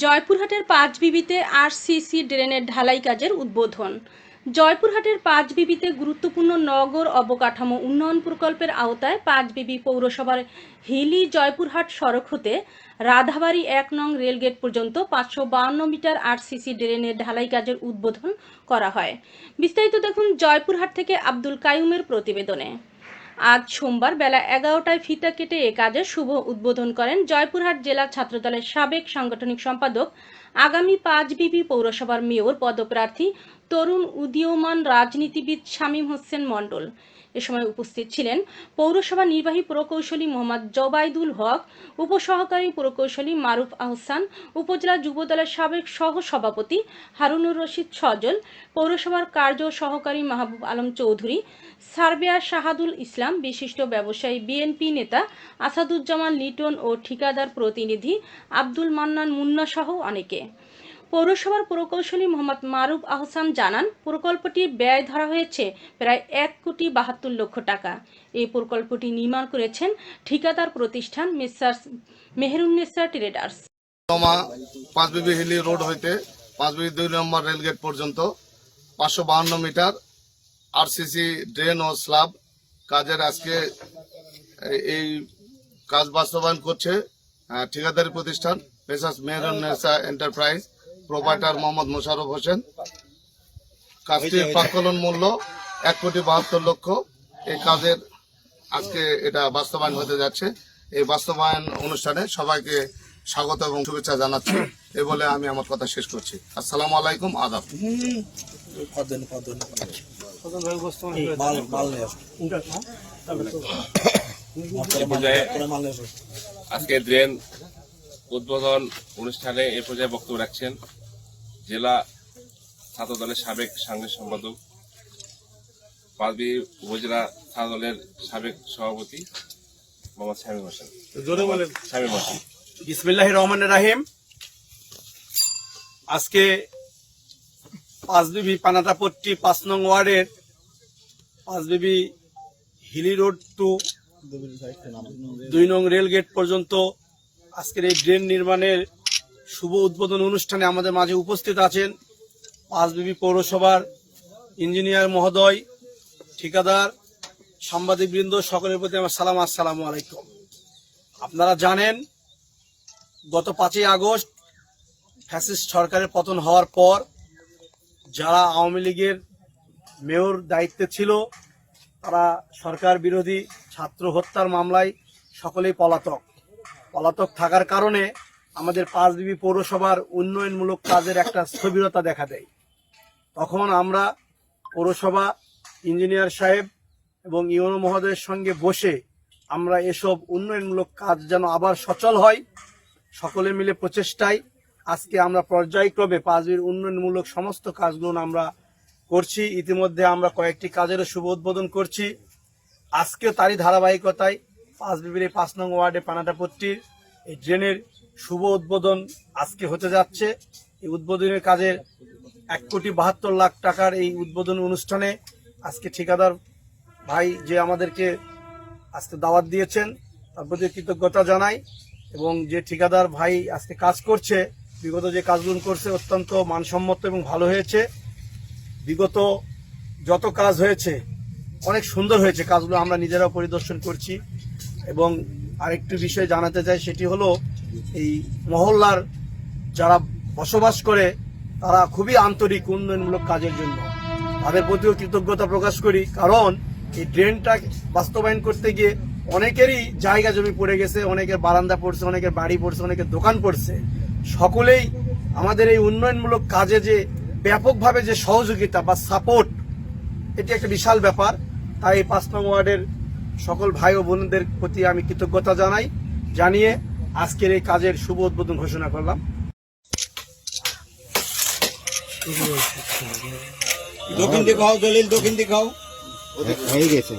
জয়পুরহাটের পাঁচবিবিতে আরসিসি ড্রেনের ঢালাই কাজের উদ্বোধন। জয়পুরহাটের পাঁচবিবিতে গুরুত্বপূর্ণ নগর অবকাঠামো উন্নয়ন প্রকল্পের আওতায় পাঁচবিবি পৌরসভার হিলি জয়পুরহাট সড়ক হতে রাধাবাড়ি এক নং রেলগেট পর্যন্ত পাঁচশো বাউন্ন মিটার আরসিসি ড্রেনের ঢালাই কাজের উদ্বোধন করা হয়। বিস্তারিত দেখুন জয়পুরহাট থেকে আব্দুল কায়ুমের প্রতিবেদনে। আজ সোমবার বেলা এগারোটায় ফিতা কেটে এ কাজের শুভ উদ্বোধন করেন জয়পুরহাট জেলা ছাত্রদলের সাবেক সাংগঠনিক সম্পাদক, আগামী পাঁচ বিবি পৌরসভার মেয়র, পদপ্রার্থী তরুণ উদীয়মান রাজনীতিবিদ শামীম হোসেন মণ্ডল। এ সময় উপস্থিত ছিলেন পৌরসভা নির্বাহী প্রকৌশলী মোহাম্মদ জবাইদুল হক, উপসহকারী প্রকৌশলী মারুফ আহসান, উপজেলা যুবদলের সাবেক সহ সভাপতি হারুনুর রশিদ সজল, পৌরসভার কার্য সহকারী মাহবুব আলম চৌধুরী, সার্বিয়া শাহাদুল ইসলাম, বিশিষ্ট ব্যবসায়ী বিএনপি নেতা আসাদুজ্জামান লিটন ও ঠিকাদার প্রতিনিধি আব্দুল মান্নান মুন্না সহ অনেকে। পৌরসভার প্রকৌশলী মোহাম্মদ মারুফ আহসান জানান প্রকল্পটির ব্যয় ধরা হয়েছে প্রায় এক কোটি বাহাত্তর লক্ষ টাকা। এই প্রকল্পটি নির্মাণ করেছেন ঠিকাদার প্রতিষ্ঠান Messrs Mehrunnesa traders. Panchbibi Hili road হইতে পাঁচবিবি দুই নম্বর রেলগেট পর্যন্ত পাঁচশো বাহান্ন মিটার আরসিসি ড্রেন ও স্ল্যাব কাজের আজকে এই- কাজ বাস্তবায়ন করছে ঠিকাদারি প্রতিষ্ঠান Messrs Mehrunnesa enterprise. Proprietor Mohammad Mosharraf Hossain. কাজটির প্রাকলন মূল্য এক কোটি বাহাত্তর লক্ষ। এই কাজের আজকে এটা বাস্তবায়ন হতে যাচ্ছে। এই বাস্তবায়ন অনুষ্ঠানে সবাইকে স্বাগত এবং শুভেচ্ছা জানাচ্ছি। এ বলে আমি আমার কথা শেষ করছি। আসসালামু আলাইকুম আদাব। আজকে ড্রেন উদ্বোধন অনুষ্ঠানে এ পর্যায়ে বক্তব্য রাখছেন জেলা ছাত্র দলের সাবেক সাংগঠনিক সম্পাদক পাঁচবি উপজেলা ছাত্র দলের সাবেক সভাপতি মোহাম্মদ শামীম হোসেন। জোরে বলেন। শামীম হোসেন। বিসমিল্লাহ রহমান রাহিম। আজকে পাঁচবিবি পানাটাপট্টি পাঁচ নং ওয়ার্ডের পাঁচবিবি হিলি রোড টু দুই নং রেল গেট পর্যন্ত আজকের এই ড্রেন নির্মাণের শুভ উদ্বোধন অনুষ্ঠানে আমাদের মাঝে উপস্থিত আছেন পাঁচবিবি পৌরসভার ইঞ্জিনিয়ার মহোদয়, ঠিকাদার, সাংবাদিকবৃন্দ, সকলের প্রতি আমার সালাম, আসসালামু আলাইকুম। আপনারা জানেন, গত পাঁচই আগস্ট ফ্যাসিস্ট সরকারের পতন হওয়ার পর যারা আওয়ামী লীগের মেয়র দায়িত্বে ছিল, তারা সরকার বিরোধী ছাত্র হত্যার মামলায় সকলেই পলাতক। পলাতক থাকার কারণে আমাদের পাঁচবিবি পৌরসভার উন্নয়নমূলক কাজের একটা স্থবিরতা দেখা দেয়। তখন আমরা পৌরসভা ইঞ্জিনিয়ার সাহেব এবং ইউনো মহোদয়ের সঙ্গে বসে আমরা এসব উন্নয়নমূলক কাজ যেন আবার সচল হয়, সকলে মিলে প্রচেষ্টায় আজকে আমরা পর্যায়ক্রমে পাঁচবির উন্নয়নমূলক সমস্ত কাজগুলো আমরা করছি। ইতিমধ্যে আমরা কয়েকটি কাজেরও শুভ উদ্বোধন করছি। আজকে তারই ধারাবাহিকতায় পাঁচ বিবির পাঁচ নং ওয়ার্ডে পানাটাপট্টির এই ড্রেনের শুভ উদ্বোধন আজকে হতে যাচ্ছে। এই উদ্বোধনের কাজের এক কোটি বাহাত্তর লাখ টাকার এই উদ্বোধন অনুষ্ঠানে আজকে ঠিকাদার ভাই যে আমাদেরকে আজকে দাওয়াত দিয়েছেন, তার প্রতি কৃতজ্ঞতা জানাই এবং যে ঠিকাদার ভাই আজকে কাজ করছে, বিগত যে কাজগুলো করছে অত্যন্ত মানসম্মত এবং ভালো হয়েছে। বিগত যত কাজ হয়েছে, অনেক সুন্দর হয়েছে কাজগুলো আমরা নিজেরাও পরিদর্শন করছি এবং আরেকটি বিষয় জানাতে চাই, সেটি হলো এই মহল্লার যারা বসবাস করে, তারা খুবই আন্তরিক, উন্নয়নমূলক কাজের জন্য। তাদের প্রতিও কৃতজ্ঞতা প্রকাশ করি, কারণ এই ড্রেনটা বাস্তবায়ন করতে গিয়ে অনেকেরই জায়গা জমি পড়ে গেছে, অনেকের বারান্দা পড়ছে, অনেকের বাড়ি পড়ছে, অনেকের দোকান পড়ছে। সকলেই আমাদের এই উন্নয়নমূলক কাজে যে ব্যাপকভাবে যে সহযোগিতা বা সাপোর্ট এটি একটা বিশাল ব্যাপার। তাই এই পাঁচ নং ওয়ার্ডের সকল ভাই ও বোনদের প্রতি আমি কৃতজ্ঞতা জানাই, জানিয়ে আজকের এই কাজের শুভ উদ্বোধন ঘোষণা করলাম। দক্ষিণ দিকে দলিল দক্ষিণ দিকে খাও হয়ে গেছে।